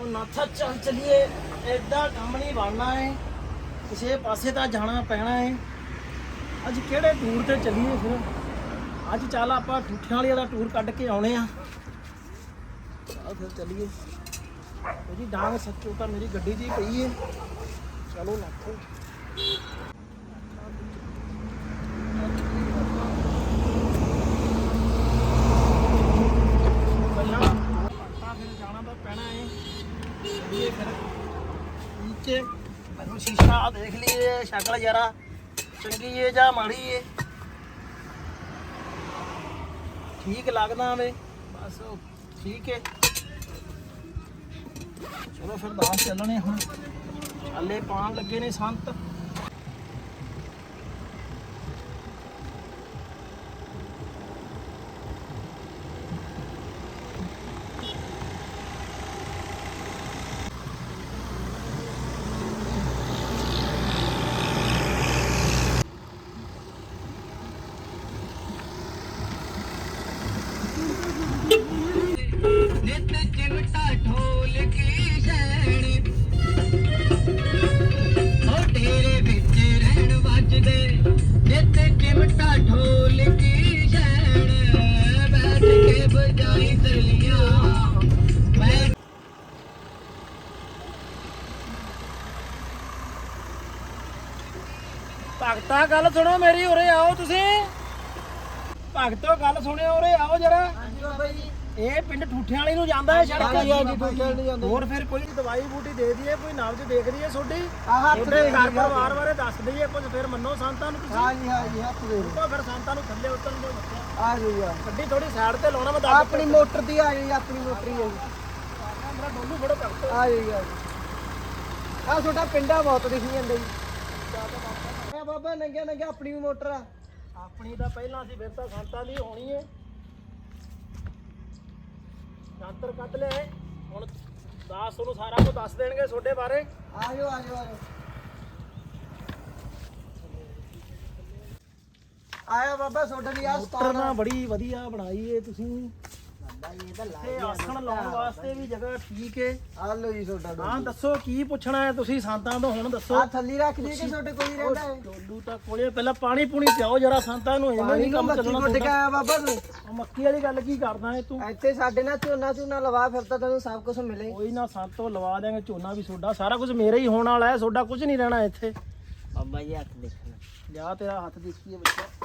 ਉਹ ਨਾਥਾ ਚੱਲ ਚਲੀਏ ਐਡਾ ਕੰਮ ਨਹੀਂ ਬਣਨਾ ਹੈ ਕਿਸੇ ਪਾਸੇ ਤਾਂ ਜਾਣਾ ਪੈਣਾ ਹੈ ਅੱਜ ਕਿਹੜੇ ਟੂਰ ਤੇ ਚੱਲੀਏ ਫਿਰ? ਅੱਜ ਚੱਲ ਆਪਾਂ ਠੂਠਿਆਂ ਵਾਲੀ ਦਾ ਟੂਰ ਕੱਢ ਕੇ ਆਉਣੇ ਆ। ਚੱਲ ਫਿਰ ਚੱਲੀਏ। ਉਹਦੀ ਡਾਂਗ ਸੱਚੋ ਤਾਂ ਮੇਰੀ ਗੱਡੀ 'ਚ ਪਈ ਹੈ ਚਲੋ ਨਾਥੋ ਪਹਿਲਾਂ ਆਪਾਂ ਫਿਰ ਜਾਣਾ ਤਾਂ ਪੈਣਾ ਹੈ ਚੱਲੀਏ ਫਿਰ ਨੀਚੇ ਮੈਨੂੰ ਸ਼ੀਸ਼ਾ ਦੇਖ ਲਈਏ ਸ਼ਕਲ ਯਾਰਾ ਚੰਗੀ ਏ ਜਾਂ ਮਾੜੀ ਏ? ਠੀਕ ਲੱਗਦਾ ਵੇ? ਬਸ ਠੀਕ ਏ। ਚਲੋ ਫਿਰ ਦਾਸ ਚੱਲਣੇ ਹੁਣ। ਚੱਲੇ ਪਾਣ ਲੱਗੇ ਨੇ ਸੰਤ। ਭਗਤਾ ਗੱਲ ਸੁਣੋ ਮੇਰੀ ਉਰੇ ਆਓ ਤੁਸੀਂ। ਭਗਤੋ ਗੱਲ ਸੁਣਿਓ ਉਰੇ ਆਓ ਜਰਾ। ਹਾਂਜੀ ਬਾਬਾ ਜੀ ਇਹ ਪਿੰਡ ਠੂਠਿਆਂ ਵਾਲੀ ਨੂੰ ਜਾਂਦਾ ਹੈ ਸੜਕ। ਹਾਂਜੀ, ਹਾਂਜੀ, ਠੂਠਿਆਂ ਵਾਲੀ ਜਾਂਦਾ। ਹੋਰ ਫਿਰ ਕੋਈ ਦਵਾਈ ਬੂਟੀ ਦੇ ਦਈਏ ਕੋਈ ਨਬਜ ਦੇਖ ਲਈਏ ਤੁਹਾਡੀ? ਆਹ ਹੱਥ ਦੇ ਘਰ ਪਰਿਵਾਰ ਬਾਰੇ ਦੱਸ ਦਈਏ ਕੁਝ ਫਿਰ ਮੰਨੋ ਸੰਤਾਂ ਨੂੰ ਤੁਸੀਂ। ਹਾਂਜੀ ਹਾਂਜੀ ਹੱਥ ਦੇ ਉੱਤੋਂ ਫਿਰ ਸੰਤਾਂ ਨੂੰ ਥੱਲੇ ਉਤਰਨ ਦਿਓ ਆ ਆ ਗੱਡੀ ਥੋੜੀ ਸਾਈਡ ਤੇ ਲਾਉਣਾ ਮੈਂ ਦੱਸ ਆਪਣੀ ਮੋਟਰ ਦੀ ਆ ਗਈ ਆਪਣੀ ਮੋਟਰ ਹੀ ਆ ਗਈ ਮੇਰਾ ਡੋਲੂ ਫੜੋ ਭਗਤੋ। ਆ ਗਈ ਆ ਛੋਟਾ ਪਿੰਡਾ ਬਹੁਤ ਦਿਖੀ ਜਾਂਦਾ ਜੀ। ਆ ਬਾਬਾ ਨੰਗੇ ਨੰਗੇ ਆਪਣੀ ਵੀ ਮੋਟਰ ਆ। ਆਪਣੀ ਤਾਂ ਪਹਿਲਾਂ ਸੀ ਫਿਰ ਤਾਂ ਸੰਤਾਂ ਦੀ ਹੋਣੀ ਏ। ਯੰਤਰ ਕੱਢ ਲਿਆ ਹੁਣ ਦਾਸ ਤੁਹਾਨੂੰ ਸਾਰਾ ਕੁਝ ਦੱਸ ਦੇਣਗੇ ਤੁਹਾਡੇ ਬਾਰੇ। ਆ ਜਾਓ ਆ ਜਾਓ ਆ ਜਾਓ ਆਇਆ ਬਾਬਾ ਤੁਹਾਡੇ ਲਈ ਆ ਸਟਾਰ ਨਾ ਬੜੀ ਵਧੀਆ ਬਣਾਈ ਏ ਤੁਸੀਂ। ਤਾਂ ਤੇ ਆਸਣ ਲਾਉਣ ਵਾਸਤੇ ਵੀ ਜਗ੍ਹਾ ਠੀਕ ਏ। ਆ ਲੋ ਜੀ ਤੁਹਾਡਾ ਹਾਂ ਦੱਸੋ ਕੀ ਪੁੱਛਣਾ ਹੈ ਤੁਸੀਂ ਸੰਤਾਂ ਤੋਂ ਹੁਣ ਦੱਸੋ। ਆ ਥੱਲੀ ਰੱਖ ਦੀ ਕਿ ਤੁਹਾਡੇ ਕੋਈ ਰਹਿੰਦਾ ਹੈ? ਡੋਲੂ ਤਾਂ ਕੋਲੇ ਪਹਿਲਾਂ ਪਾਣੀ ਪੂਣੀ ਪਿਆਓ ਜਰਾ ਸੰਤਾਂ ਨੂੰ ਐਵੇਂ ਪਾਣੀ ਨਹੀਂ ਨੂੰ ਕੰਮ ਮੱਕੀ ਚੱਲਣਾ ਗੁੱਟ ਕੇ ਤੁਹਾਡਾ। ਆਇਆ ਬਾਬਾ ਤੂੰ। ਉਹ ਮੱਕੀ ਵਾਲੀ ਗੱਲ ਕੀ ਕਰਦਾ ਹੈ ਤੂੰ? ਇੱਥੇ ਸਾਡੇ ਨਾਲ ਝੋਨਾ ਝੋਨਾ ਲਵਾ ਫਿਰ ਤਾਂ ਤੈਨੂੰ ਸਭ ਕੁਝ ਮਿਲੇ। ਕੋਈ ਨਾ ਸੰਤੋਂ ਲਵਾ ਦੇਾਂਗੇ ਝੋਨਾ ਵੀ ਤੁਹਾਡਾ। ਸਾਰਾ ਕੁਝ ਮੇਰਾ ਹੀ ਹੋਣ ਵਾਲਾ ਹੈ ਤੁਹਾਡਾ ਕੁਝ ਨਹੀਂ ਰਹਿਣਾ ਇੱਥੇ। ਬਾਬਾ ਜੀ ਹੱਥ ਦੇਖਣਾ। ਜਾ ਤੇਰਾ ਹੱਥ ਦੇਖੀਏ ਬੱਚਾ।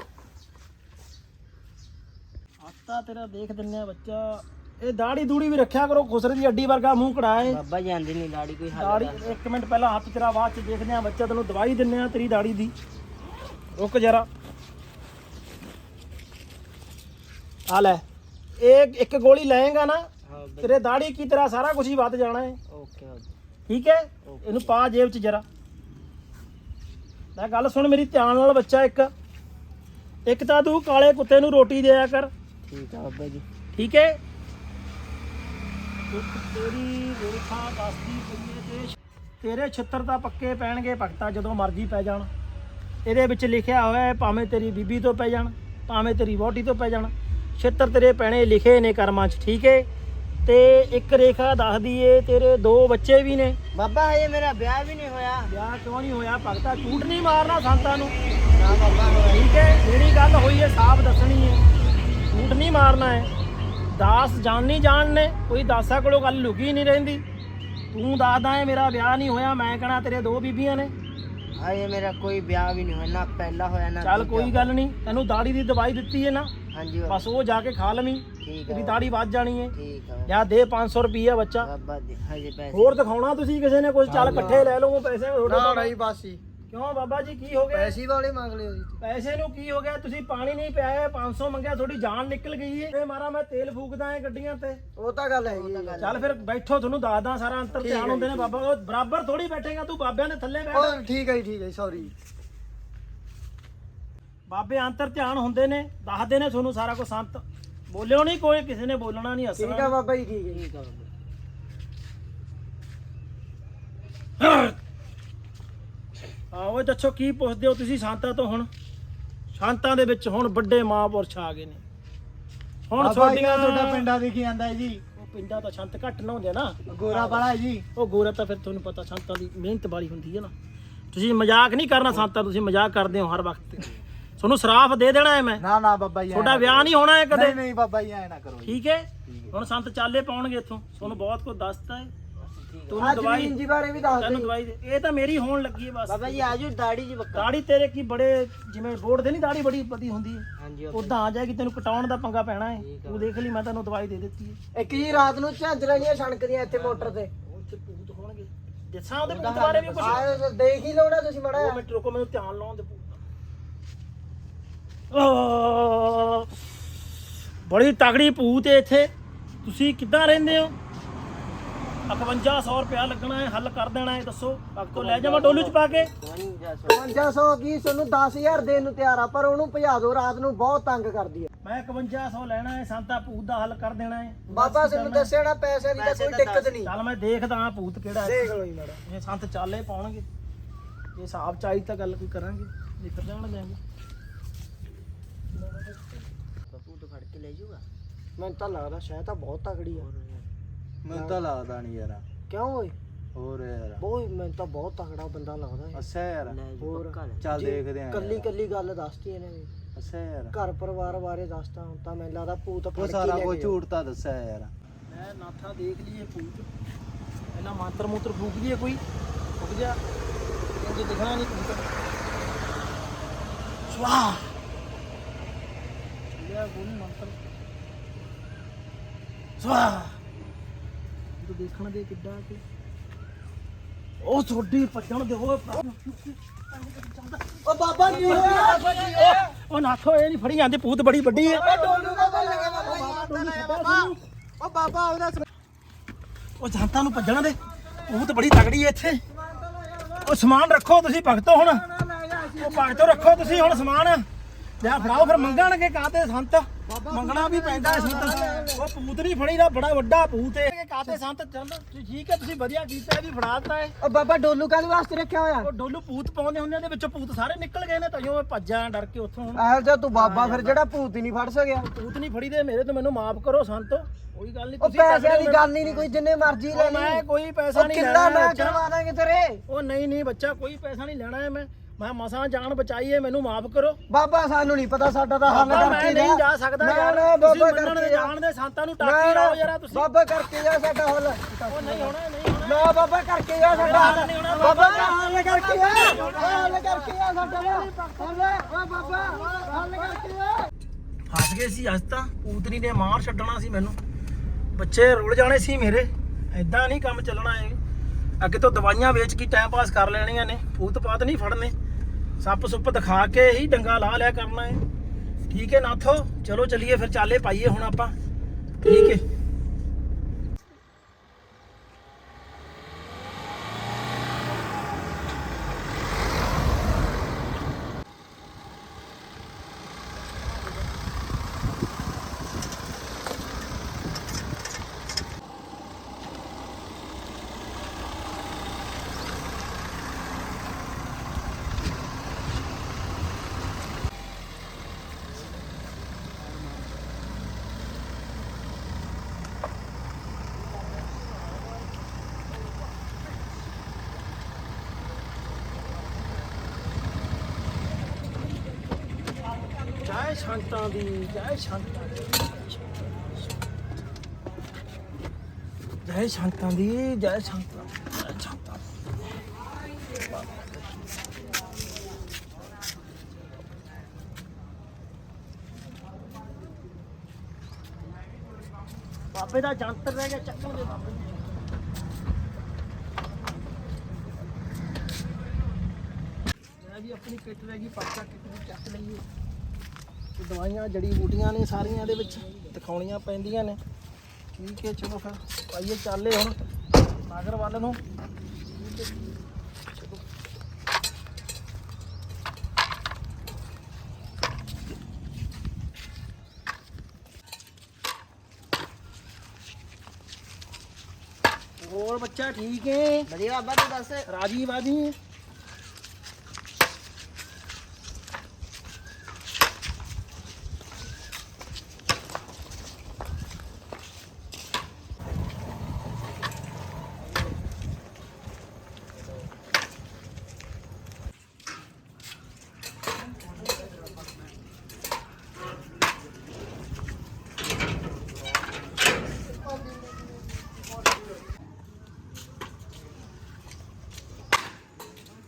ਹੱਥਾ ਤੇਰਾ ਦੇਖ ਦਿੰਨੇ ਆ ਬੱਚਾ। ਇਹ ਦਾੜੀ ਦੂੜੀ ਵੀ ਰੱਖਿਆ ਕਰੋ ਖੁਸਰੇ ਦੀ ਅੱਡੀ ਵਰਗਾ ਮੂੰਹ ਕੜਾਏ। ਬਾਬਾ ਜੀ ਆਂਦੀ ਨਹੀਂ ਲਾੜੀ ਕੋਈ ਦਾੜੀ ਇੱਕ ਮਿੰਟ ਪਹਿਲਾਂ ਹੱਥ ਤੇਰਾ ਬਾਅਦ ਚ ਦੇਖਦੇ ਆ ਬੱਚਾ ਤੈਨੂੰ ਦਵਾਈ ਦਿੰਨੇ ਆ ਤੇਰੀ ਦਾੜੀ ਦੀ। ਰੁਕ ਜਰਾ। ਆ ਲੈ। ਇਹ ਇੱਕ ਗੋਲੀ ਲਏਗਾ ਨਾ ਤੇਰੇ ਦਾੜੀ ਕੀ ਤੇਰਾ ਸਾਰਾ ਕੁਝ ਹੀ ਵੱਧ ਜਾਣਾ ਹੈ ਓਕੇ ਠੀਕ ਹੈ? ਇਹਨੂੰ ਪਾ ਜੇਬ 'ਚ ਜਰਾ। ਮੈਂ ਗੱਲ ਸੁਣ ਮੇਰੀ ਧਿਆਨ ਨਾਲ ਬੱਚਾ ਇੱਕ। ਇੱਕ ਤਾਂ ਤੂੰ ਕਾਲੇ ਕੁੱਤੇ ਨੂੰ ਰੋਟੀ ਦਿਆ ਕਰ। ਠੀਕ ਆ ਬਾਬਾ ਜੀ। ਠੀਕ ਹੈ? ਇੱਕ ਤੇਰੀ ਵੇਖਾ ਦੱਸਦੀ ਪਈ ਹੈ ਤੇ ਤੇਰੇ ਛਿੱਤਰ ਤਾਂ ਪੱਕੇ ਪੈਣਗੇ ਭਗਤਾ ਜਦੋਂ ਮਰਜ਼ੀ ਪੈ ਜਾਣ। ਇਹਦੇ ਵਿੱਚ ਲਿਖਿਆ ਹੋਇਆ ਹੈ ਭਾਵੇਂ ਤੇਰੀ ਬੀਬੀ ਤੋਂ ਪੈ ਜਾਣ ਭਾਵੇਂ ਤੇਰੀ ਵੋਟੀ ਤੋਂ ਪੈ ਜਾਣ ਛਿੱਤਰ ਤੇਰੇ ਪੈਣੇ ਲਿਖੇ ਨੇ ਕਰਮਾਂ 'ਚ ਠੀਕ ਹੈ? ਤੇ ਇੱਕ ਰੇਖਾ ਦੱਸਦੀ ਏ ਤੇਰੇ ਦੋ ਬੱਚੇ ਵੀ ਨੇ। ਬਾਬਾ ਹਜੇ ਮੇਰਾ ਵਿਆਹ ਵੀ ਨਹੀਂ ਹੋਇਆ। ਵਿਆਹ ਕਿਉਂ ਨਹੀਂ ਹੋਇਆ ਭਗਤਾ? ਝੂਠ ਨਹੀਂ ਮਾਰਨਾ ਸੰਤਾਂ ਨੂੰ। ਨਾ ਬਾਬਾ ਠੀਕ ਹੈ? ਜਿਹੜੀ ਗੱਲ ਹੋਈ ਹੈ ਸਾਫ਼ ਦੱਸਣੀ ਹੈ। ਝੂਠ ਨਹੀਂ ਮਾਰਨਾ ਹੈ। ਦਾਸ ਜਾਣਨੀ ਜਾਣ ਨੇ ਕੋਈ ਦਾਸਾ ਕੋਲੋਂ ਗੱਲ ਲੁਕੀ ਨਹੀਂ ਰਹਿੰਦੀ। ਤੂੰ ਦੱਸਦਾ ਹੈ ਮੇਰਾ ਵਿਆਹ ਨਹੀਂ ਹੋਇਆ ਮੈਂ ਕਹਣਾ ਤੇਰੇ ਦੋ ਬੀਬੀਆਂ ਨੇ। ਹਜੇ ਮੇਰਾ ਕੋਈ ਵਿਆਹ ਵੀ ਨਹੀਂ ਹੋਇਆ ਨਾ ਪਹਿਲਾ ਹੋਇਆ ਨਾ ਚੱਲ। ਕੋਈ ਗੱਲ ਨਹੀਂ ਤੈਨੂੰ ਦਾੜੀ ਦੀ ਦਵਾਈ ਦਿੱਤੀ ਹੈ ਨਾ। ਹਾਂਜੀ ਬਸ ਉਹ ਜਾ ਕੇ ਖਾ ਲਵੀਂ ਠੀਕ ਤੇਰੀ ਦਾੜੀ ਵੱਧ ਜਾਣੀ ਹੈ। ਠੀਕ ਆ ਜਾਂ ਦੇ 500 ਰੁਪਈਆ ਬੱਚਾ। ਬਾਬਾ ਹਜੇ ਪੈਸੇ ਹੋਰ ਦਿਖਾਉਣਾ ਤੁਸੀਂ ਕਿਸੇ ਨੇ ਕੁਝ ਚੱਲ ਇਕੱਠੇ ਲੈ ਲਓ ਉਹ ਪੈਸੇ ਤੁਹਾਡੇ ਕੋਲ। ਬਸ। ਹੀ ਕਿਉਂ ਬਾਬਾ ਜੀ ਕੀ ਹੋ ਗਿਆ? ਪੈਸੇ ਵਾਲੇ ਮੰਗ ਲਿਓ ਜੀ ਪੈਸੇ ਨੂੰ ਕੀ ਹੋ ਗਿਆ? ਤੁਸੀਂ ਪਾਣੀ ਨਹੀਂ ਪਿਆਏ 500 ਮੰਗਿਆ ਤੁਹਾਡੀ ਜਾਨ ਨਿਕਲ ਗਈ ਏ। ਤੇ ਮਾਰਾ ਮੈਂ ਤੇਲ ਫੂਕਦਾ ਏ ਗੱਡੀਆਂ ਤੇ। ਉਹ ਤਾਂ ਗੱਲ ਹੈਗੀ ਹੈ ਚੱਲ ਫਿਰ ਬੈਠੋ ਤੁਹਾਨੂੰ ਦੱਸਦਾ ਸਾਰਾ ਅੰਤਰ ਧਿਆਨ ਹੁੰਦੇ ਨੇ ਬਾਬਾ। ਉਹ ਬਰਾਬਰ ਥੋੜੀ ਬੈਠੇਗਾ ਤੂੰ ਬਾਬਿਆਂ ਦੇ ਥੱਲੇ ਬੈਠ। ਉਹ ਠੀਕ ਹੈ ਜੀ, ਠੀਕ ਹੈ ਸੌਰੀ ਬਾਬੇ ਅੰਤਰ ਧਿਆਨ ਹੁੰਦੇ ਨੇ ਦੱਸਦੇ ਨੇ ਤੁਹਾਨੂੰ ਸਾਰਾ ਕੁਝ ਸੰਤ। ਬੋਲਿਓ ਨਹੀਂ ਕੋਈ ਕਿਸੇ ਨੇ ਬੋਲਣਾ ਨਹੀਂ ਠੀਕ ਆ ਹੱਸਣਾ ਬਾਬਾ ਜੀ ਠੀਕ ਹੈ ਠੀਕ ਆ ਆਓ ਦੱਸੋ ਕੀ ਪੁੱਛਦੇ ਹੋ ਤੁਸੀਂ ਸੰਤਾਂ ਤੋਂ ਹੁਣ? ਸ਼ਾਂਤਾਂ ਦੇ ਵਿੱਚ ਹੁਣ ਵੱਡੇ ਮਹਾਂਪੁਰਸ਼ ਆ ਗਏ ਨੇ। ਹੁਣ ਤੁਹਾਡੀਆਂ ਤੁਹਾਡਾ ਪਿੰਡਾ ਦਿਖੀ ਜਾਂਦਾ ਜੀ? ਪਿੰਡਾਂ ਤਾਂ ਸੰਤ ਘੱਟ ਨਾ ਹੁੰਦੇ ਨਾ। ਗੋਰਾ ਵਾਲਾ ਜੀ। ਉਹ ਗੋਰਾ ਤਾਂ ਫਿਰ ਤੁਹਾਨੂੰ ਪਤਾ ਸੰਤਾਂ ਦੀ ਮਿਹਨਤ ਵਾਲੀ ਹੁੰਦੀ ਹੈ ਨਾ। ਤੁਸੀਂ ਮਜ਼ਾਕ ਨਹੀਂ ਕਰਨਾ ਸੰਤਾਂ ਤੁਸੀਂ ਮਜ਼ਾਕ ਕਰਦੇ ਹੋ ਹਰ ਵਕਤ। ਤੁਹਾਨੂੰ ਸਰਾਫ ਦੇ ਦੇਣਾ ਹੈ ਮੈਂ। ਨਾ ਨਾ ਬਾਬਾ ਜੀ ਤੁਹਾਡਾ ਵਿਆਹ ਨਹੀਂ ਹੋਣਾ ਹੈ। ਕਦੇ। ਨਹੀਂ ਨਹੀਂ ਬਾਬਾ ਜੀ ਐ ਨਾ ਕਰੋ ਠੀਕ ਹੈ? ਹੁਣ ਸੰਤ ਚਾਲੇ ਪਾਉਣਗੇ ਇੱਥੋਂ। ਤੁਹਾਨੂੰ ਬਹੁਤ ਕੁਝ ਦੱਸਤਾ ਹੈ। ਤੁਹਾਨੂੰ ਦਵਾਈ ਜੀ ਬਾਰੇ ਵੀ ਦੱਸ ਤੈਨੂੰ ਦਵਾਈ ਦੇ- ਇਹ ਤਾਂ ਮੇਰੀ ਹੋਣ ਲੱਗੀ ਹੈ ਬਸ। ਬਾਬਾ ਜੀ ਆਜੋ ਦਾੜੀ ਜੀ ਬੱਕਾ ਦਾੜੀ ਤੇਰੇ ਕੀ ਬੜੇ ਜਿਵੇਂ ਬੋਰਡ ਦੇ ਨਹੀਂ ਦਾੜੀ ਬੜੀ ਪਤੀ ਹੁੰਦੀ ਹੈ। ਹਾਂਜੀ ਉਦਾਂ ਆ ਜਾਏਗੀ ਤੈਨੂੰ ਕਟਾਉਣ ਦਾ ਪੰਗਾ ਪੈਣਾ ਹੈ। ਤੂੰ ਦੇਖ ਲਈ ਮੈਂ ਤੈਨੂੰ ਦਵਾਈ ਦੇ ਦਿੱਤੀ ਹੈ। ਇੱਕ ਜੀ ਰਾਤ ਨੂੰ ਝਾਂਜਰਾਂ ਜੀਆਂ ਛਣਕਦੀਆਂ ਇੱਥੇ ਮੋਟਰ ਤੇ। ਉਹ ਚ ਭੂਤ ਹੋਣਗੇ। ਦੱਸਾਂ ਉਹਦੇ ਭੂਤ ਬਾਰੇ ਵੀ ਕੁਝ ਆ ਦੇਖ ਹੀ ਲਓਣਾ ਤੁਸੀਂ ਮੜਾ ਦੋ ਮਿੰਟ ਰੁਕੋ ਮੈਨੂੰ ਧਿਆਨ ਲਾਉਣ ਦੇ ਭੂਤ। ਓ ਬੜੀ ਤਗੜੀ ਭੂਤ ਹੈ ਇੱਥੇ। ਤੁਸੀਂ ਕਿੱਦਾਂ ਰਹਿੰਦੇ ਹੋ? 5100 ਰੁਪਇਆ ਲੱਗਣਾ ਹੈ ਹੱਲ ਕਰ ਦੇਣਾ ਹੈ ਦੱਸੋ। ਅੱਗੋਂ ਲੈ ਜਾਵਾਂ ਡੋਲੂ ਚ ਪਾ ਕੇ। 5500 ਕੀ ਤੁਹਾਨੂੰ 10000 ਦੇਣ ਨੂੰ ਤਿਆਰ ਆ ਪਰ ਉਹਨੂੰ ਭਜਾ ਦਿਓ ਰਾਤ ਨੂੰ ਬਹੁਤ ਤੰਗ ਕਰਦੀ ਹੈ ਮੈਂ 5100 ਲੈਣਾ ਹੈ ਸੰਤਾ ਭੂਤ ਦਾ ਹੱਲ ਕਰ ਦੇਣਾ ਹੈ। ਬਾਬਾ ਤੁਹਾਨੂੰ ਦੱਸਿਆ ਨਾ ਪੈਸੇ ਦੀ ਤਾਂ ਕੋਈ ਦਿੱਕਤ ਨਹੀਂ। ਚੱਲ ਮੈਂ ਦੇਖਦਾ ਹਾਂ ਭੂਤ ਕਿਹੜਾ ਹੈ। ਦੇਖ ਲਓ ਜੀ ਮੈਡਮ ਇਹ ਸੰਤ ਚਾਲੇ ਪਾਉਣਗੇ ਜੇ ਹਿਸਾਬ ਚਾਹੀ ਤਾਂ ਗੱਲ ਕੋਈ ਕਰਾਂਗੇ ਨਿਕਲ ਜਾਣ ਦੇਾਂਗੇ ਬੱਬੂ ਤੋਂ ਫੜ ਕੇ ਲੈ ਜਾਊਗਾ। ਮੈਨੂੰ ਤਾਂ ਲੱਗਦਾ ਸ਼ਾਇਦ ਤਾਂ ਬਹੁਤ ਤਕੜੀ ਆ। ਮੈਨੂੰ ਤਾਂ ਲੱਗਦਾ ਨਹੀਂ ਯਾਰ। ਕਿਉਂ ਓਏ? ਹੋਰ ਯਾਰ। ਬੋਏ ਮੈਨੂੰ ਤਾਂ ਬਹੁਤ ਤਕੜਾ ਬੰਦਾ ਲੱਗਦਾ ਹੈ ਅੱਛਾ ਯਾਰ। ਹੋਰ ਚੱਲ ਦੇਖਦੇ ਆਂ ਕੱਲੀ ਕੱਲੀ ਗੱਲ ਦੱਸਤੀ ਇਹਨੇ ਵੀ। ਅੱਛਾ ਯਾਰ। ਘਰ ਪਰਿਵਾਰ ਬਾਰੇ ਦੱਸਤਾ ਹੁਣ ਤਾਂ ਮੈਨੂੰ ਲੱਗਦਾ ਭੂਤ ਫੜ ਕੇ ਸਾਰਾ ਲੈ ਕੁਝ ਝੂਠ ਤਾਂ ਦੱਸਿਆ ਯਾਰ। ਮੈਂ ਨਾਥਾ ਦੇਖ ਲਈਏ ਭੂਤ। ਪਹਿਲਾਂ ਮੰਤਰ ਮੂਤਰ ਫੂਕ ਲਈਏ ਕੋਈ। ਫੁੱਕ ਜਾ। ਇੰਜ ਦਿਖਣਾ ਨਹੀਂ ਭੂਤ। ਸਵਾਹ ਲਿਆ ਕੋਈ ਮੰਤਰ। ਸਵਾਹ ਤੂੰ ਦੇਖਣ ਦੇ ਕਿੱਡਾ ਕਿ ਉਹ ਛੋਡੀ ਭੱਜਣ ਦੇ ਉਹ ਉਹ ਬਾਬਾ ਕੀ ਹੋਇਆ ਉਹ ਨਾਥੋ ਇਹ ਨਹੀਂ ਫੜੀ ਜਾਂਦੇ ਭੂਤ ਬੜੀ ਵੱਡੀ ਹੈ। ਲਗਾ ਬਾਬਾ ਉਹ ਬਾਬਾ ਉਹਦਾ ਉਹ ਜਨਤਾ ਨੂੰ ਭੱਜਣ ਦੇ। ਭੂਤ ਬੜੀ ਤਗੜੀ ਹੈ ਇੱਥੇ। ਉਹ ਸਮਾਨ ਰੱਖੋ ਤੁਸੀਂ ਭਗਤੋ ਹੁਣ। ਉਹ ਭਗਤੋ ਰੱਖੋ ਤੁਸੀਂ ਹੁਣ ਸਮਾਨ। ਲਿਆ ਫੜਾਓ ਫਿਰ ਮੰਗਣਗੇ ਕਾਤੇ ਸੰਤ? ਮੰਗਣਾ ਵੀ ਪੈਂਦਾ ਹੈ ਸੰਤ। ਉਹ ਭੂਤ ਨਹੀਂ ਫੜੀ ਦਾ ਬੜਾ ਵੱਡਾ ਭੂਤ ਹੈ। ਕਾਤੇ ਸੰਤ ਚੱਲ ਤੁਸੀਂ ਠੀਕ ਹੈ ਤੁਸੀਂ ਵਧੀਆ ਕੀਤਾ ਇਹ ਵੀ ਫੜਾ ਦਿੱਤਾ ਹੈ। ਉਹ ਬਾਬਾ ਡੋਲੂ ਕਾਹਦੇ ਵਾਸਤੇ ਰੱਖਿਆ ਹੋਇਆ? ਉਹ ਡੋਲੂ ਭੂਤ ਪਾਉਂਦੇ ਹੁੰਦੇ ਉਹਦੇ ਵਿੱਚੋਂ ਭੂਤ ਸਾਰੇ ਨਿਕਲ ਗਏ ਨੇ ਤਾਂ ਮੈਂ ਭੱਜਾਂ ਡਰ ਕੇ ਉੱਥੋਂ ਹੁਣ। ਇਹੋ ਜਿਹਾ ਤੂੰ ਬਾਬਾ ਫਿਰ ਜਿਹੜਾ ਭੂਤ ਹੀ ਨਹੀਂ ਫੜ ਸਕਿਆ। ਭੂਤ ਨਹੀਂ ਫੜੀ ਦੇ ਮੇਰੇ ਤੋਂ ਮੈਨੂੰ ਮਾਫ ਕਰੋ ਸੰਤ। ਕੋਈ ਗੱਲ ਨਹੀਂ ਉਹ ਪੈਸਿਆਂ ਦੀ ਗੱਲ ਹੀ ਨਹੀਂ ਕੋਈ ਜਿੰਨੇ ਮਰਜ਼ੀ ਲੈ ਉਹ ਮੈਂ ਲਈ ਕੋਈ ਪੈਸਾ ਨਹੀਂ ਲੈਣਾ ਮੈਂ ਬੱਚਾ। ਕਰਵਾ ਦਾਂਗੇ ਤੇਰੇ। ਉਹ ਨਹੀਂ ਨਹੀਂ ਬੱਚਾ ਕੋਈ ਪੈਸਾ ਨਹੀਂ ਲੈਣਾ ਹੈ ਮੈਂ। ਮੈਂ ਮਸਾਂ ਜਾਨ ਬਚਾਈ ਹੈ ਮੈਨੂੰ ਮਾਫ ਕਰੋ। ਬਾਬਾ ਸਾਨੂੰ ਨਹੀਂ ਪਤਾ ਸਾਡਾ ਤਾਂ ਹੱਲ ਬਾਬਾ, ਕਰਕੇ ਮੈਂ ਨਹੀਂ ਜਾ ਸਕਦਾ ਯਾਰ। ਨਾ, ਬਾਬਾ ਕਰਕੇ ਜਾਣ ਦੇ ਸੰਤਾਂ ਨੂੰ ਟਾਕੀ ਲਾਓ ਯਾਰ ਤੁਸੀਂ। ਬਾਬਾ ਕਰਕੇ ਜਾ ਸਾਡਾ ਹੱਲ। ਉਹ ਨਹੀਂ ਹੋਣਾ ਨਹੀਂ ਹੋਣਾ। ਨਾ ਬਾਬਾ ਕਰਕੇ ਜਾ ਸਾਡਾ ਹੱਲ। ਬਾਬਾ ਹੱਲ ਕਰਕੇ ਜਾ ਹੱਲ ਕਰਕੇ ਜਾ ਸਾਡਾ ਹੱਲ। ਓ ਬਾਬਾ ਹੱਲ ਕਰਕੇ ਜਾ ਫਸ ਗਏ ਸੀ ਅੱਜ ਤਾਂ। ਊਤਰੀ ਨੇ ਮਾਰ ਛੱਡਣਾ ਸੀ ਮੈਨੂੰ। ਬੱਚੇ ਰੁੜ ਜਾਣੇ ਸੀ ਮੇਰੇ। ਐਦਾਂ ਨਹੀਂ ਕੰਮ ਚੱਲਣਾ ਹੈ ਅੱਗੇ ਤੋਂ ਦਵਾਈਆਂ ਵੇਚ ਕੇ ਟਾਈਮ ਪਾਸ ਕਰ ਲੈਣੀਆਂ ਨੇ। ਭੂਤ ਪਾਤ ਨਹੀਂ ਫੜਨੇ। ਸੱਪ ਸੁੱਪ ਦਿਖਾ ਕੇ ਹੀ ਡੰਗਾ ਲਾ ਲਿਆ ਕਰਨਾ ਹੈ। ਠੀਕ ਹੈ ਨਾਥੋ, ਚਲੋ ਚਲੀਏ ਫਿਰ, ਚਾਲੇ ਪਾਈਏ ਹੁਣ ਆਪਾਂ। ਠੀਕ ਹੈ ਜੈ ਸ਼ਾਂਤਾਂ ਦੀ ਜੈ ਸ਼ਾਂਤਾਂ ਦੀ ਜੈ ਸ਼ਾਂਤਾਂ ਦੀ ਜੈ ਸ਼ਾਂਤਾਂ ਦੀ, ਜੈ ਸ਼ਾਂਤਾਂ ਬਾਬੇ ਦਾ ਜੰਤਰ ਰਹਿ ਗਿਆ ਚੱਕਣ ਦੇ ਬਾਬੇ ਨੂੰ। ਇਹ ਵੀ ਆਪਣੀ ਕਿੱਟ ਰਹਿ ਗਈ ਪਰਚਾ ਕਿੱਟ ਵੀ ਚੱਕ ਲਈਏ ਦਵਾਈਆਂ ਜੜੀ ਬੂਟੀਆਂ ਨੇ ਸਾਰੀਆਂ ਇਹਦੇ ਵਿੱਚ ਦਿਖਾਉਣੀਆਂ ਪੈਂਦੀਆਂ ਨੇ। ਠੀਕ ਹੈ ਚਲੋ ਫਿਰ ਪਾਈਏ ਚੱਲੇ ਹੁਣ ਨਾਗਰ ਵੱਲ ਨੂੰ। ਹੋਰ ਬੱਚਾ ਠੀਕ ਹੈ? ਵਧੀਆ ਬਾਬਾ ਤੂੰ ਦੱਸ। ਰਾਜੀ ਬਾਜੀ ਹੈ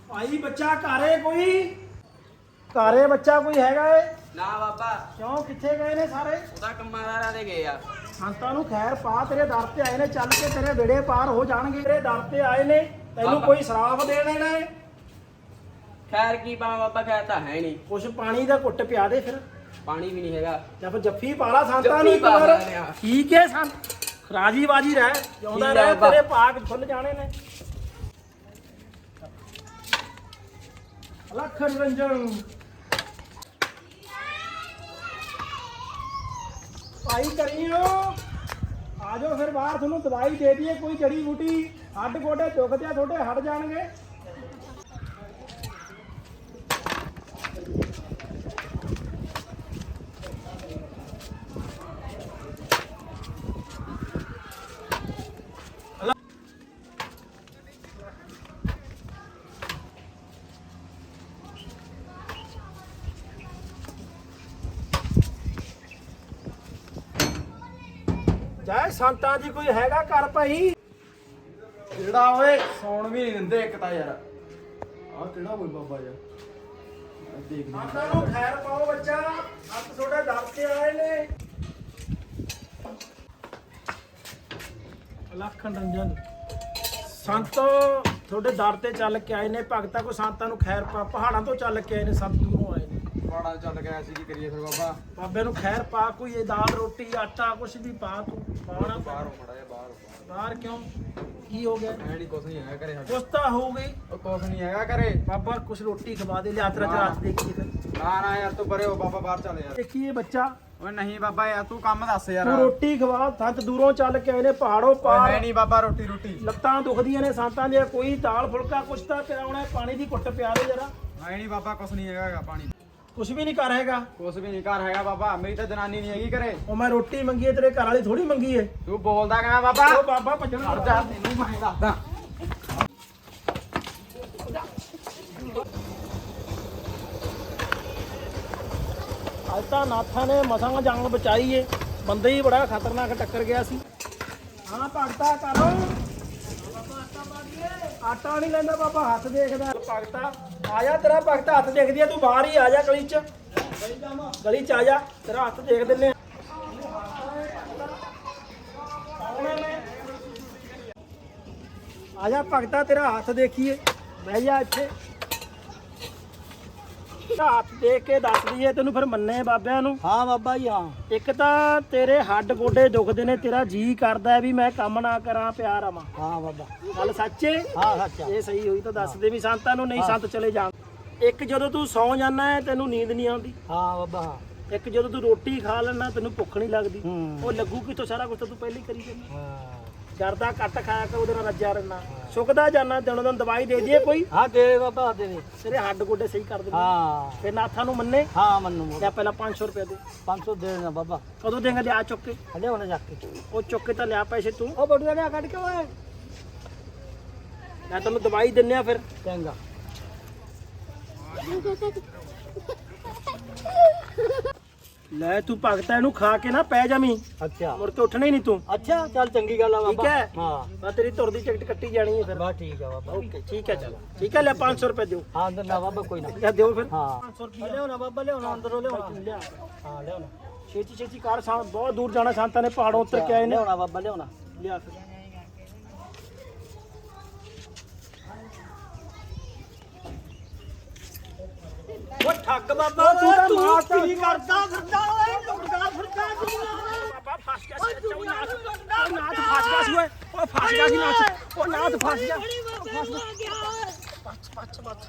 ਭਾਈ ਬੱਚਾ ਘਰੇ ਕੋਈ? ਘਰੇ ਬੱਚਾ ਕੋਈ ਹੈਗਾ ਏ? ਨਾ ਬਾਬਾ। ਕਿਉਂ? ਕਿੱਥੇ ਗਏ ਨੇ ਸਾਰੇ? ਉਹਦਾ ਕੰਮਾਂ ਦੇ ਗਏ ਆ। ਸੰਤਾਂ ਨੂੰ ਖੈਰ ਪਾ ਤੇਰੇ ਦਰ ਤੇ ਆਏ ਨੇ ਚੱਲ ਕੇ ਤੇਰੇ ਵਿੜੇ ਪਾਰ ਹੋ ਜਾਣਗੇ। ਤੇਰੇ ਦਰ ਤੇ ਆਏ ਨੇ ਤੈਨੂੰ ਬਾਬਾ। ਕੋਈ ਸਰਾਫ ਦੇ ਦੇਣਾ ਏ? ਖੈਰ ਕੀ ਪਾਵਾਂ ਬਾਬਾ ਖੈਰ ਤਾਂ ਹੈ ਨਹੀਂ। ਕੁਛ ਪਾਣੀ ਦਾ ਘੁੱਟ ਪਿਆ ਦੇ ਫਿਰ। ਪਾਣੀ ਵੀ ਨਹੀਂ ਹੈਗਾ। ਜਾਂ ਫਿਰ ਜੱਫੀ ਸੰਤਾਂ ਨੂੰ ਪਾ ਪਰ ਲੈਣੇ ਆ। ਠੀਕ ਹੈ ਸੰਤ। ਰਾਜੀ ਬਾਜੀ ਰਹਿ ਜਿਉਂਦਾ ਠੀਕ ਰਹਿ ਬਾਬਾ। ਤੇਰੇ ਪਾਕ ਖੁੱਲ ਜਾਣੇ ਨੇ। ਲੱਖ ਨਿਰੰਜਨ ਭਾਈ ਕਰੀਓ। ਆ ਜਾਓ ਫਿਰ ਬਾਹਰ, ਤੁਹਾਨੂੰ ਦਵਾਈ ਦੇ ਦਈਏ, ਕੋਈ ਜੜੀ ਬੂਟੀ। ਹੱਡ ਗੋਡੇ ਚੁੱਕਦੇ ਆ ਤੁਹਾਡੇ ਹਟ ਜਾਣਗੇ। ਜੈ ਸੰਤਾਂ ਜੀ ਕੋਈ ਹੈਗਾ ਘਰ ਭਾਈ? ਜਿਹੜਾ ਓਏ? ਸੌਣ ਵੀ ਨਹੀਂ ਦਿੰਦੇ ਇੱਕ ਤਾਂ ਯਾਰ। ਆਹ ਕਿਹੜਾ ਕੋਈ ਬਾਬਾ ਯਾਰ? ਆਹ ਦੇਖ ਲਈ ਸੰਤਾਂ ਨੂੰ ਖੈਰ ਪਾਓ ਬੱਚਾ। ਹੱਥ ਤੁਹਾਡੇ ਦਰ ਤੇ ਆਏ ਨੇ। ਲੱਖ ਨਿਰੰਜਨ ਸੰਤ ਤੁਹਾਡੇ ਦਰ ਤੇ ਚੱਲ ਕੇ ਆਏ ਨੇ। ਭਗਤਾਂ ਕੋ ਸੰਤਾਂ ਨੂੰ ਖੈਰ ਪਾ ਪਹਾੜਾਂ ਤੋਂ ਚੱਲ ਕੇ ਆਏ ਨੇ ਸੰਤ ਦੂਰੋਂ ਆਏ ਬਾੜਾ ਚੱਲ ਗਿਆ ਸੀ ਕੀ ਕਰੀਏ ਫਿਰ ਬਾਬਾ? ਬਾਬੇ ਨੂੰ ਖੈਰ ਪਾ ਕੋਈ ਇਹ ਦਾਲ ਰੋਟੀ ਆਟਾ ਕੁਛ ਵੀ ਪਾ ਤੂੰ। ਪਾਣਾ ਬਾਹਰ ਮੜਾ ਜਾ ਬਾਹਰ ਬਾਹਰ ਕਿਉਂ? ਕੀ ਹੋ ਗਿਆ? ਐ ਨਹੀਂ ਕੁਛ ਨਹੀਂ ਹੈਗਾ ਘਰੇ ਸਾਡੇ ਕੁਛ ਤਾਂ ਹੋ ਗਈ। ਉਹ ਕੁਛ ਨਹੀਂ ਹੈਗਾ ਘਰੇ। ਬਾਬਾ ਕੁਛ ਰੋਟੀ ਖਵਾ ਦੇ ਲਿਆ ਤੇਰਾ ਰਾਤ ਦੇਖੀਏ ਫਿਰ। ਨਾ ਨਾ ਯਾਰ ਤੂੰ ਪਰੇ ਹੋ ਬਾਬਾ ਬਾਹਰ ਚੱਲ ਯਾਰ। ਦੇਖੀਏ ਬੱਚਾ? ਓਏ ਨਹੀਂ ਬਾਬਾ ਯਾਰ ਤੂੰ ਕੰਮ ਦੱਸ ਯਾਰ। ਤੂੰ ਰੋਟੀ ਖਵਾ ਸੰਤ ਦੂਰੋਂ ਚੱਲ ਕੇ ਆਏ ਨੇ ਪਹਾੜੋਂ ਪਾਰ। ਹੈ ਨਹੀਂ ਬਾਬਾ ਰੋਟੀ ਰੋਟੀ। ਲੱਤਾਂ ਦੁਖਦੀਆਂ ਨੇ ਸੰਤਾਂ ਦੀਆਂ ਕੋਈ ਦਾਲ ਫੁਲਕਾ ਕੁਛ ਤਾਂ ਪਿਆਉਣਾ ਹੈ, ਪਾਣੀ ਦੀ ਘੁੱਟ ਪਿਆ ਦੇ ਜਰਾ। ਹੈ ਨਹੀਂ ਬਾਬਾ ਕੁਛ ਨਹੀਂ ਹੈਗਾ ਪਾਣੀ ਕੁਛ ਵੀ ਨਹੀਂ ਕਰ ਹੈਗਾ। ਕੁਛ ਵੀ ਨਹੀਂ ਘਰ ਹੈਗਾ ਬਾਬਾ ਮੇਰੀ ਤਾਂ ਜਨਾਨੀ ਨਹੀਂ ਹੈਗੀ ਘਰੇ। ਉਹ ਮੈਂ ਰੋਟੀ ਮੰਗੀ ਹੈ ਤੇਰੇ ਘਰ ਵਾਲੀ ਥੋੜੀ ਮੰਗੀ ਹੈ। ਤੂੰ ਬੋਲਦਾ ਕਿਵੇਂ ਬਾਬਾ? ਉਹ ਬਾਬਾ ਭੱਜਣ ਹਟ ਜਾ। ਤੈਨੂੰ ਮੈਂ ਦੱਸਦਾ ਅੱਜ ਤਾਂ ਨਾਥਾਂ ਨੇ ਮਸਾਂ ਜਾਨ ਬਚਾਈ ਏ। ਬੰਦੇ ਹੀ ਬੜਾ ਖਤਰਨਾਕ ਟੱਕਰ ਗਿਆ ਸੀ। ਹਾਂ ਭਗਤਾ ਕਰੋ। ਆਟਾ ਨਹੀਂ ਲੈਂਦਾ ਬਾਬਾ, ਹੱਥ ਦੇਖਦਾ। ਭਗਤਾ, ਆ ਤੇਰਾ ਭਗਤਾ, ਹੱਥ ਦੇਖਦੀ ਆ, ਤੂੰ ਬਾਹਰ ਹੀ ਆ ਜਾ ਗਲੀ ਚ। ਗਲੀ ਚ ਆ ਜਾ, ਤੇਰਾ ਹੱਥ ਦੇਖ ਦਿੰਨੇ ਆ ਜਾ ਭਗਤਾ, ਤੇਰਾ ਹੱਥ ਦੇਖੀਏ। ਬਹਿ ਜਾ ਇੱਥੇ। ਹੱਥ ਦੇਖ ਕੇ ਦੱਸ ਦਈਏ ਤੈਨੂੰ ਫਿਰ ਮੰਨੇ ਬਾਬਿਆਂ ਨੂੰ। ਹਾਂ ਬਾਬਾ ਜੀ ਹਾਂ। ਇੱਕ ਤਾਂ ਤੇਰੇ ਹੱਡ ਗੋਡੇ ਦੁਖਦੇ ਨੇ ਤੇਰਾ ਜੀ ਕਰਦਾ ਹੈ ਵੀ ਮੈਂ ਕੰਮ ਨਾ ਕਰਾਂ ਪਿਆਰ ਆਵਾਂ। ਹਾਂ ਬਾਬਾ। ਗੱਲ ਸੱਚੇ ਹਾਂ ਸੱਚਾ ਇਹ ਸਹੀ ਹੋਈ ਤਾਂ ਦੱਸ ਦੇ ਵੀ ਸੰਤਾਂ ਨੂੰ ਨਹੀਂ ਸੰਤ ਚਲੇ ਜਾਣ। ਇੱਕ ਜਦੋਂ ਤੂੰ ਸੌਂ ਜਾਂਦਾ ਹੈ ਤੈਨੂੰ ਨੀਂਦ ਨਹੀਂ ਆਉਂਦੀ। ਹਾਂ ਬਾਬਾ ਹਾਂ। ਇੱਕ ਜਦੋਂ ਤੂੰ ਰੋਟੀ ਖਾ ਲੈਣਾ ਤੈਨੂੰ ਭੁੱਖ ਨਹੀਂ ਲੱਗਦੀ। ਹੂੰ। ਉਹ ਲੱਗੂ ਕਿਤੋਂ ਸਾਰਾ ਕੁਝ ਤਾਂ ਤੂੰ ਪਹਿਲਾਂ ਹੀ ਕਰੀ ਜਾਂਦਾ ਹਾਂ। ਜਰਦਾ ਘੱਟ ਖਾਇਆ ਕਰ ਉਹਦੇ ਨਾਲ ਰੱਜਿਆ ਰਹਿਣਾ ਸੁੱਕਦਾ ਜਾਣਾ ਦਿਨੋਂ ਦਿਨ ਦਵਾਈ ਦੇ ਦਈਏ ਕੋਈ। ਹਾਂ ਦੇ ਬਾਬਾ ਦੇ ਦੇ। ਤੇਰੇ ਹੱਡ ਗੋਡੇ ਸਹੀ ਕਰ ਦੇਣੇ ਹਾਂ। ਫਿਰ ਨਾਥਾਂ ਨੂੰ ਮੰਨੇ। ਹਾਂ ਮੰਨੂ ਜਾਂ ਪਹਿਲਾਂ 500 ਰੁਪਏ ਦੇ। 500 ਦੇ ਦੇਣਾ ਬਾਬਾ। ਕਦੋਂ ਦੇਂਗਾ? ਲਿਆ ਚੁੱਕ ਕੇ। ਹਲੇ ਹੁਣ ਜਾ ਕੇ। ਉਹ ਚੁੱਕ ਕੇ ਤਾਂ ਲਿਆ ਪੈਸੇ ਤੂੰ। ਉਹ ਬੜੂਆ ਨੇ ਕੱਢ ਕੇ ਓਏ। ਮੈਂ ਤੈਨੂੰ ਦਵਾਈ ਦਿੰਨੇ ਆ ਫਿਰ। ਚੰਗਾ। ਲੈ ਤੂੰ ਭਗਤਾ ਇਹਨੂੰ ਖਾ ਕੇ ਨਾ ਪੈ ਜਾਵੀਂ। ਅੱਛਾ। ਮੁੜ ਕੇ ਉੱਠਣਾ ਹੀ ਨਹੀਂ ਤੂੰ। ਅੱਛਾ ਚੱਲ ਚੰਗੀ ਗੱਲ ਆ ਠੀਕ ਬਾਬਾ। ਹੈ? ਹਾਂ। ਮੈਂ ਤੇਰੀ ਤੁਰ ਦੀ ਟਿਕਟ ਕੱਟੀ ਜਾਣੀ ਹੈ ਫਿਰ। ਬਸ ਠੀਕ ਆ ਬਾਬਾ। ਓਕੇ ਠੀਕ ਹੈ ਚਲ। ਠੀਕ ਹੈ ਲੈ 500 ਰੁਪਏ ਦਿਓ। ਹਾਂ ਅੰਦਰ ਨਾ ਬਾਬਾ ਕੋਈ ਨਾ। ਜਾਂ ਦਿਓ ਫਿਰ। ਹਾਂ। 500 ਰੁਪਏ ਲਿਆਉਣਾ ਬਾਬਾ ਲਿਆਉਣਾ ਅੰਦਰੋਂ ਲਿਆਉਣਾ। ਲਿਆ ਹਾਂ ਲਿਆਉਣਾ। ਛੇਤੀ ਛੇਤੀ ਕਾਰ ਸਾਂ ਬਹੁਤ ਦੂਰ ਜਾਣਾ ਸੰਤਾਂ ਨੇ ਪਹਾੜੋਂ ਉੱਤਰ ਕੇ ਆਏ ਨੇ ਲਿਆਉਣਾ ਬਾਬਾ ਲਿਆਉਣਾ। ਲਿਆ ਫਿਰ। ਉਹ ਠੱਗ ਬਾਬਾ ਤੂੰ ਤਾਂ ਮਾਰਤਾ ਕੀ ਕਰਦਾ ਫਿਰਦਾ ਓਏ? ਟੁੱਟਦਾ ਫਿਰਦਾ ਤੂੰ। ਬਾਬਾ ਫਸ ਗਿਆ ਸੀ ਉਹ ਨਾਥ ਉਹ ਨਾਥ ਫਸ ਗਿਆ ਸੀ ਓਏ। ਉਹ ਫਸ ਗਿਆ ਸੀ ਨਾਥ ਉਹ ਨਾਥ ਫਸ ਗਿਆ। ਫਸ ਗਿਆ। ਪੱਛ ਪੱਛ ਪੱਛ